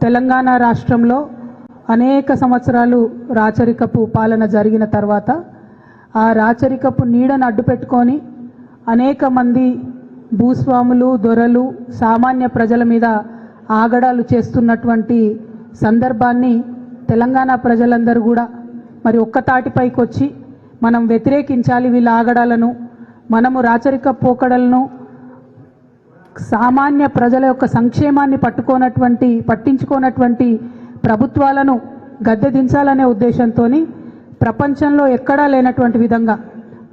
తెలంగాణ రాష్ట్రంలో అనేక సంవత్సరాలు రాచరికపు పాలన జరిగిన తర్వాత ఆ రాచరికపు నీడను అడ్డుపెట్టుకొని అనేక మంది భూస్వాములు దొరలు సామాన్య ప్రజల మీద ఆగడాలు చేస్తున్నటువంటి సందర్భాన్ని తెలంగాణ ప్రజలందరూ కూడా మరి ఒక్కతాటిపైకి వచ్చి మనం వ్యతిరేకించాలి వీళ్ళ ఆగడాలను మనము రాచరిక పోకడలను సామాన్య ప్రజల యొక్క సంక్షేమాన్ని పట్టుకోనటువంటి పట్టించుకోనటువంటి ప్రభుత్వాలను గద్దె దించాలనే ఉద్దేశంతో ప్రపంచంలో ఎక్కడా లేనటువంటి విధంగా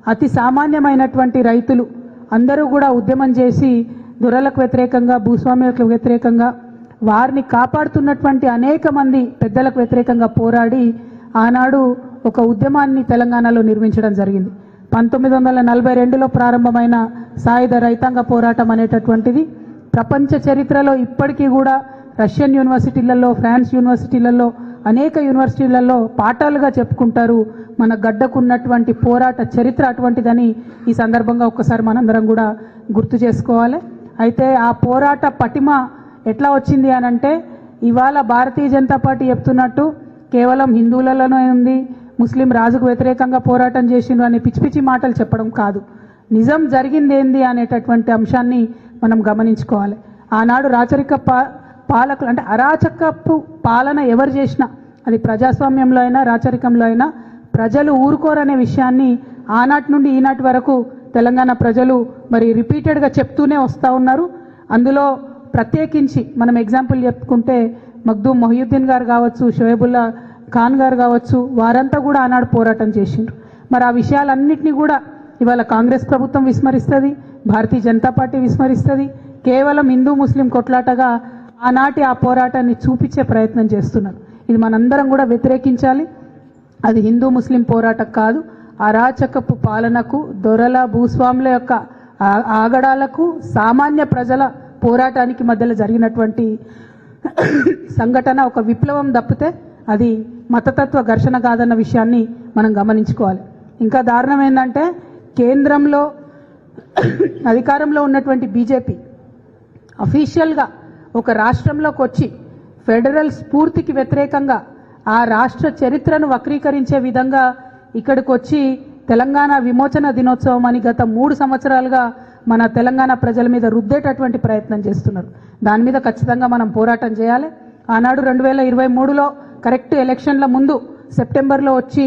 అతి సామాన్యమైనటువంటి రైతులు అందరూ కూడా ఉద్యమం చేసి దొరలకు వ్యతిరేకంగా భూస్వామ్యులకు వ్యతిరేకంగా వారిని కాపాడుతున్నటువంటి అనేక మంది పెద్దలకు వ్యతిరేకంగా పోరాడి ఆనాడు ఒక ఉద్యమాన్ని తెలంగాణలో నిర్మించడం జరిగింది. పంతొమ్మిది వందల నలభై రెండులో ప్రారంభమైన సాయుధ రైతాంగ పోరాటం అనేటటువంటిది ప్రపంచ చరిత్రలో ఇప్పటికీ కూడా రష్యన్ యూనివర్సిటీలలో ఫ్రాన్స్ యూనివర్సిటీలలో అనేక యూనివర్సిటీలలో పాఠాలుగా చెప్పుకుంటారు. మన గడ్డకున్నటువంటి పోరాట చరిత్ర అటువంటిదని ఈ సందర్భంగా ఒక్కసారి మనందరం కూడా గుర్తు చేసుకోవాలి. అయితే ఆ పోరాట పటిమ ఎట్లా వచ్చింది అని అంటే ఇవాళ భారతీయ జనతా పార్టీ చెప్తున్నట్టు కేవలం హిందువులలోనే ఉంది ముస్లిం రాజుకు వ్యతిరేకంగా పోరాటం చేసిండ్రు అనే పిచ్చి పిచ్చి మాటలు చెప్పడం కాదు. నిజం జరిగిందేంది అనేటటువంటి అంశాన్ని మనం గమనించుకోవాలి. ఆనాడు రాచరిక పా పాలకులు అంటే అరాచకపు పాలన ఎవరు చేసినా అది ప్రజాస్వామ్యంలో అయినా రాచరికంలో అయినా ప్రజలు ఊరుకోరనే విషయాన్ని ఆనాటి నుండి ఈనాటి వరకు తెలంగాణ ప్రజలు మరి రిపీటెడ్గా చెప్తూనే వస్తూ ఉన్నారు. అందులో ప్రత్యేకించి మనం ఎగ్జాంపుల్ చెప్పుకుంటే మగ్దూమ్ మొహియుద్దీన్ గారు కావచ్చు షోయబుల్లా ఖాన్ గారు కావచ్చు వారంతా కూడా ఆనాడు పోరాటం చేసిండ్రు. మరి ఆ విషయాలన్నింటినీ కూడా ఇవాళ కాంగ్రెస్ ప్రభుత్వం విస్మరిస్తుంది భారతీయ జనతా పార్టీ విస్మరిస్తుంది కేవలం హిందూ ముస్లిం కొట్లాటగా ఆనాటి ఆ పోరాటాన్ని చూపించే ప్రయత్నం చేస్తున్నారు. ఇది మనందరం కూడా వ్యతిరేకించాలి. అది హిందూ ముస్లిం పోరాటం కాదు అరాచకపు పాలనకు దొరల భూస్వాముల యొక్క ఆగడాలకు సామాన్య ప్రజల పోరాటానికి మధ్యలో జరిగినటువంటి సంఘటన ఒక విప్లవం తప్పితే అది మతతత్వ ఘర్షణ కాదన్న విషయాన్ని మనం గమనించుకోవాలి. ఇంకా దారుణం ఏంటంటే కేంద్రంలో అధికారంలో ఉన్నటువంటి బీజేపీ అఫీషియల్గా ఒక రాష్ట్రంలోకి వచ్చి ఫెడరల్ స్ఫూర్తికి వ్యతిరేకంగా ఆ రాష్ట్ర చరిత్రను వక్రీకరించే విధంగా ఇక్కడికి వచ్చి తెలంగాణ విమోచన దినోత్సవం అని గత మూడు సంవత్సరాలుగా మన తెలంగాణ ప్రజల మీద రుద్దేటటువంటి ప్రయత్నం చేస్తున్నారు. దాని మీద ఖచ్చితంగా మనం పోరాటం చేయాలి. ఆనాడు రెండు వేల ఇరవై మూడులో కరెక్ట్ ఎలక్షన్ల ముందు సెప్టెంబర్లో వచ్చి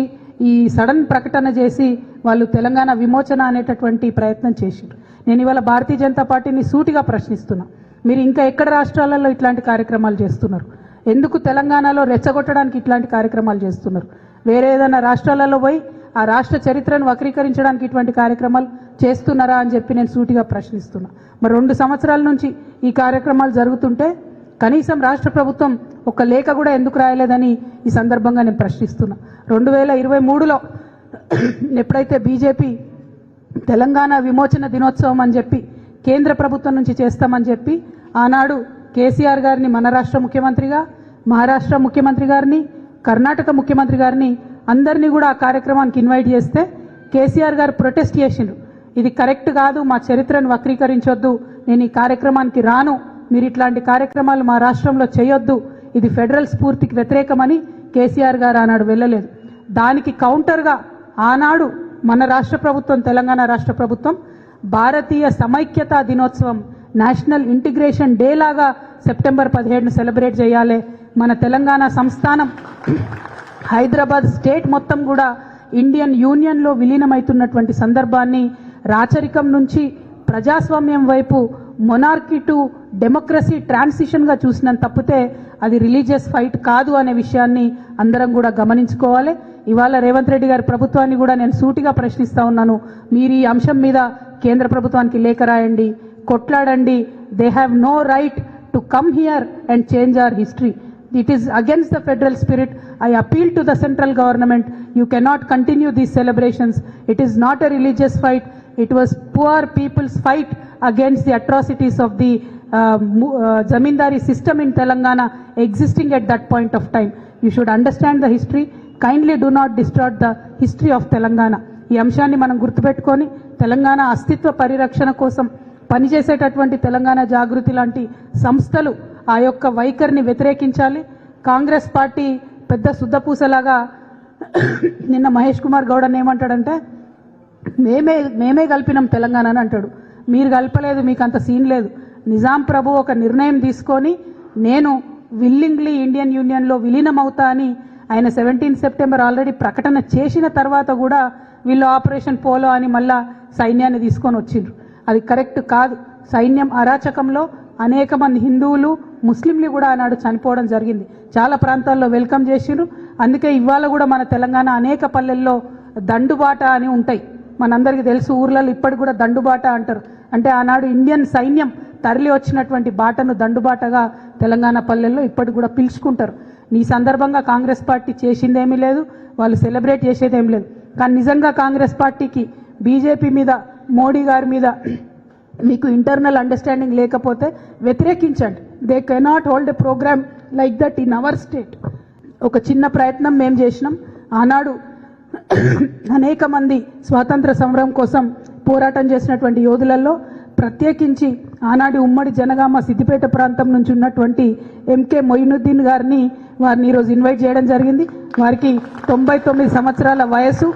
ఈ సడన్ ప్రకటన చేసి వాళ్ళు తెలంగాణ విమోచన అనేటటువంటి ప్రయత్నం చేసిండ్రు. నేను ఇవాళ భారతీయ జనతా పార్టీని సూటిగా ప్రశ్నిస్తున్నా. మీరు ఇంకా ఎక్కడ రాష్ట్రాలలో ఇట్లాంటి కార్యక్రమాలు చేస్తున్నారు? ఎందుకు తెలంగాణలో రెచ్చగొట్టడానికి ఇట్లాంటి కార్యక్రమాలు చేస్తున్నారు? వేరే ఏదైనా రాష్ట్రాలలో పోయి ఆ రాష్ట్ర చరిత్రను వక్రీకరించడానికి ఇటువంటి కార్యక్రమాలు చేస్తున్నారా అని చెప్పి నేను సూటిగా ప్రశ్నిస్తున్నా. మరి రెండు సంవత్సరాల నుంచి ఈ కార్యక్రమాలు జరుగుతుంటే కనీసం రాష్ట్ర ప్రభుత్వం ఒక లేఖ కూడా ఎందుకు రాయలేదని ఈ సందర్భంగా నేను ప్రశ్నిస్తున్నా. రెండు వేల ఇరవై మూడులో ఎప్పుడైతే బీజేపీ తెలంగాణ విమోచన దినోత్సవం అని చెప్పి కేంద్ర ప్రభుత్వం నుంచి చేస్తామని చెప్పి ఆనాడు కేసీఆర్ గారిని మన రాష్ట్ర ముఖ్యమంత్రిగా మహారాష్ట్ర ముఖ్యమంత్రి గారిని కర్ణాటక ముఖ్యమంత్రి గారిని అందరినీ కూడా ఆ కార్యక్రమానికి ఇన్వైట్ చేస్తే కేసీఆర్ గారు ప్రొటెస్ట్ చేసిండ్రు. ఇది కరెక్ట్ కాదు మా చరిత్రను వక్రీకరించొద్దు నేను ఈ కార్యక్రమానికి రాను మీరు ఇట్లాంటి కార్యక్రమాలు మా రాష్ట్రంలో చేయొద్దు. ఇది ఫెడరల్ స్ఫూర్తికి వ్యతిరేకమని కేసీఆర్ గారు ఆనాడు వెళ్ళలేదు. దానికి కౌంటర్గా ఆనాడు మన రాష్ట్ర ప్రభుత్వం తెలంగాణ రాష్ట్ర ప్రభుత్వం భారతీయ సమైక్యతా దినోత్సవం నేషనల్ ఇంటిగ్రేషన్ డే లాగా సెప్టెంబర్ పదిహేడును సెలబ్రేట్ చేయాలి. మన తెలంగాణ సంస్థానం హైదరాబాద్ స్టేట్ మొత్తం కూడా ఇండియన్ యూనియన్లో విలీనమవుతున్నటువంటి సందర్భాన్ని రాచరికం నుంచి ప్రజాస్వామ్యం వైపు మొనార్కి టు డెమోక్రసీ ట్రాన్సిషన్గా చూసినంత తప్పితే అది రిలీజియస్ ఫైట్ కాదు అనే విషయాన్ని అందరం కూడా గమనించుకోవాలి. ఇవాళ రేవంత్ రెడ్డి గారి ప్రభుత్వాన్ని కూడా నేను సూటిగా ప్రశ్నిస్తా ఉన్నాను. మీరు ఈ అంశం మీద కేంద్ర ప్రభుత్వానికి లేఖ రాయండి కొట్లాడండి. They have no right to come here and change our history it is against the federal spirit I appeal to the central government you cannot continue these celebrations it is not a religious fight it was poor people's fight against the atrocities of the zamindari system in Telangana existing at that point of time. You should understand the history. Kindly do not distort the history of Telangana. ఈ అంశాన్ని మనం గుర్తుపెట్టుకొని తెలంగాణ అస్తిత్వ పరిరక్షణ కోసం పనిచేసేటటువంటి తెలంగాణ జాగృతి లాంటి సంస్థలు ఆ యొక్క వైఖరిని వ్యతిరేకించాలి కాంగ్రెస్ పార్టీ పెద్ద శుద్ధపూసలాగా నిన్న మహేష్ కుమార్ గౌడ్ అని ఏమంటాడంటే మేమే మేమే కలిపినాం తెలంగాణ అని అంటాడు మీరు కలపలేదు మీకు అంత సీన్ లేదు నిజాం ప్రభు ఒక నిర్ణయం తీసుకొని నేను విల్లింగ్లీ ఇండియన్ యూనియన్లో విలీనం అవుతా అని ఆయన సెవెంటీన్ సెప్టెంబర్ ఆల్రెడీ ప్రకటన చేసిన తర్వాత కూడా వీళ్ళు ఆపరేషన్ పోలో అని మళ్ళా సైన్యాన్ని తీసుకొని వచ్చిండ్రు. అది కరెక్ట్ కాదు. సైన్యం అరాచకంలో అనేక మంది హిందువులు ముస్లింలు కూడా ఆనాడు చనిపోవడం జరిగింది. చాలా ప్రాంతాల్లో వెల్కమ్ చేసిండ్రు. అందుకే ఇవాళ కూడా మన తెలంగాణ అనేక పల్లెల్లో దండుబాట అని ఉంటాయి. మనందరికీ తెలుసు ఊర్లలో ఇప్పటికి కూడా దండుబాట అంటారు. అంటే ఆనాడు ఇండియన్ సైన్యం తరలి వచ్చినటువంటి బాటను దండుబాటగా తెలంగాణ పల్లెల్లో ఇప్పటికి కూడా పిలుచుకుంటారు. నీ సందర్భంగా కాంగ్రెస్ పార్టీ చేసిందేమీ లేదు వాళ్ళు సెలబ్రేట్ చేసేదేమీ లేదు. కానీ నిజంగా కాంగ్రెస్ పార్టీకి బీజేపీ మీద మోడీ గారి మీద మీకు ఇంటర్నల్ అండర్స్టాండింగ్ లేకపోతే వ్యతిరేకించండి. They cannot hold a programme like that in our state ఒక చిన్న ప్రయత్నం మేము చేసినాం. ఆనాడు అనేక మంది స్వాతంత్ర సమరం కోసం పోరాటం చేసినటువంటి యోధులలో ప్రత్యేకించి ఆనాడు ఉమ్మడి జనగామ సిద్దిపేట ప్రాంతం నుంచి ఉన్నటువంటి ఎంకే మొయినుద్దీన్ గారిని వారిని ఈరోజు ఇన్వైట్ చేయడం జరిగింది. వారికి తొంభై తొమ్మిది సంవత్సరాల వయసు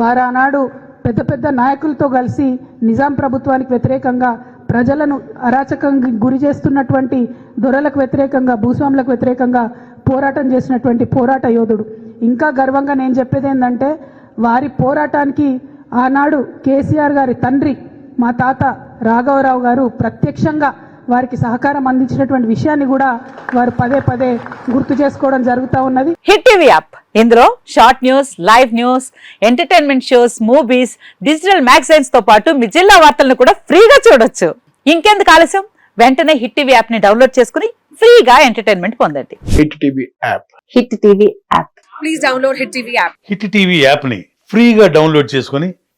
వారు ఆనాడు పెద్ద పెద్ద నాయకులతో కలిసి నిజాం ప్రభుత్వానికి వ్యతిరేకంగా ప్రజలను అరాచకంగా గురి చేస్తున్నటువంటి దొరలకు వ్యతిరేకంగా భూస్వాములకు వ్యతిరేకంగా పోరాటం చేసినటువంటి పోరాట యోధుడు. ఇంకా గర్వంగా నేను చెప్పేది ఏంటంటే వారి పోరాటానికి ఆనాడు కేసీఆర్ గారి తండ్రి మా తాత రాఘవరావు గారు ప్రత్యక్షంగా వారికి సహకారం అందించినటువంటి విషయాన్ని కూడా వారు పదే పదే గుర్తు చేసుకోవడం జరుగుతూ ఉన్నది. Hit TV app. ఇందులో short news live news entertainment shows movies digital మ్యాగజైన్స్తో పాటు మీ జిల్లా వార్తలను కూడా ఫ్రీగా చూడొచ్చు. ఇంకెందుకు ఆలస్యం? వెంటనే హిట్ టీవీ యాప్ని డౌన్లోడ్ చేసుకుని ఫ్రీగా ఎంటర్టైన్మెంట్ పొందండి. Hit TV app. Hit TV app. Hit TV యాప్ని ఫ్రీగా డౌన్లోడ్ చేసుకొని